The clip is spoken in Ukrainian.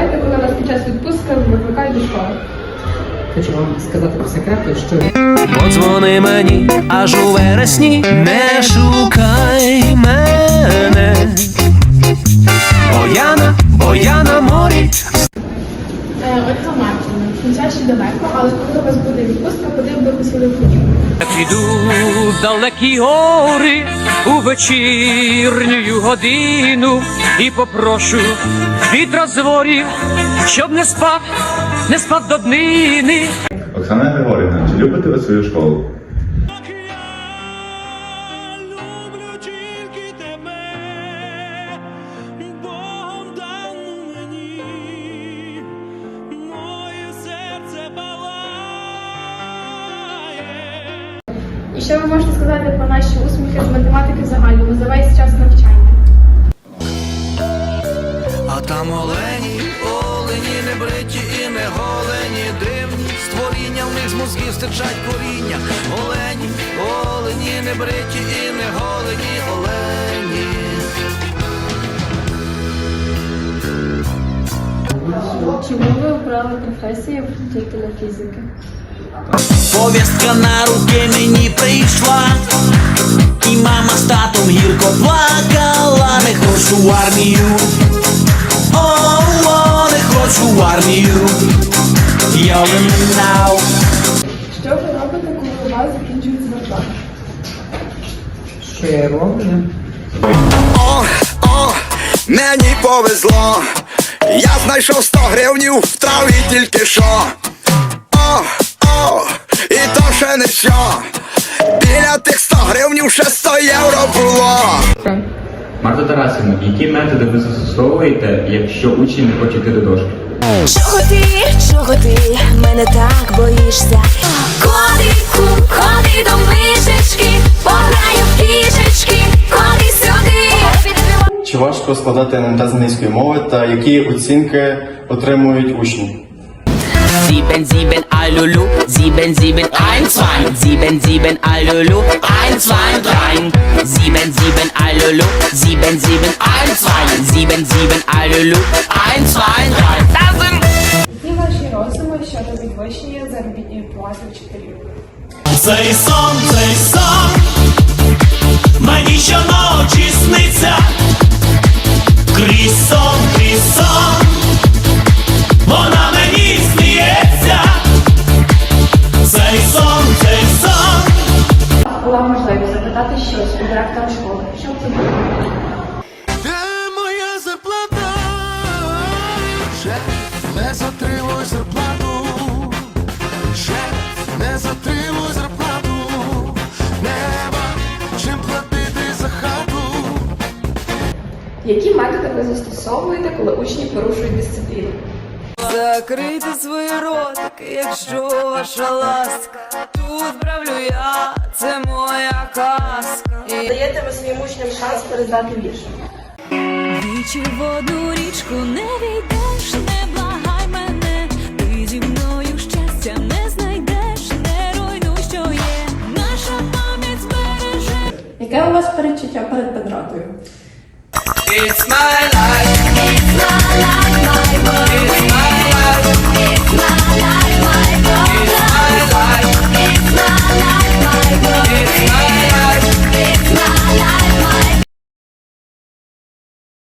відчуваєте, коли вас під час відпустки викликають до школи? Хочу вам сказати по секрету, що Подзвони мені аж у вересні, не шукай мене. Бо я на, бо я на морі. Е, Ольга Марківна, кінця ще далеко, але коли у вас буде відпустка, куди б ви хотіли поїхати? Я піду в далекі гори у вечірню годину і попрошу вітра з ворів, щоб не спав, не спав до днини. Оксана Григорівна, чи любите ви свою школу? І що ви можете сказати про наші усміхи з математики в загальному за весь час навчання? Олені, олені, не бриті і не голені, дивні створіння, в них з мозгів стичать коріння. Олені, олені, не бриті і не голені, олені. Чому ви обрали професію вчителя фізики? Повістка на руки мені прийшла, і мама з татом гірко плакала, не хочу в армію. В армію. Я now. Що ви робите, коли у вас закінчується зарплата? що я роблю. О, о, мені повезло. Я знайшов 100 гривнів в траві тільки що. О, о, і то ще не що. Біля тих 100 гривнів ще 100 євро було. Марта Тарасівна, які методи ви застосовуєте, якщо учень не хоче йти до дошки? Чого ти, чого ти мене так боїшся? Котику, ходи до мишечки, пограю в кішечки, ходи сюди. Чи важко складати НМТ з англійської мови та які оцінки отримують учні? Sieben, sieben, Alulu, sieben, sieben, ein, zwei, sieben, sieben, Alulu, ein, zwei, drei, sieben, sieben, Alulu, sieben, sieben, ein, zwei, sieben, sieben, Alulu, ein, zwei, drei. Das sind Які ваші розуми щодо підвищення заробітної плати вчителів? Цей сон, цей сон, мені щоночі сниться, крізь сон, Цей сон. Була можливість запитати щось у директора школи. Що б це було? Де моя зарплата? Шеф, не затримуй зарплату. Шеф, не затримуй зарплату. Нема чим платити за хату. Які методи ви застосовуєте, коли учні порушують дисципліну? Закрийте свої ротики, якщо ваша ласка. Тут правлю я, це моя казка. І Даєте ви своїм учням шанс перездати вірш? Двічі в одну річку не війдеш, не благай мене. Ти зі мною щастя не знайдеш, не руйнуй, що є. Наша пам'ять збереже. Яке у вас передчуття перед Петратою? It's my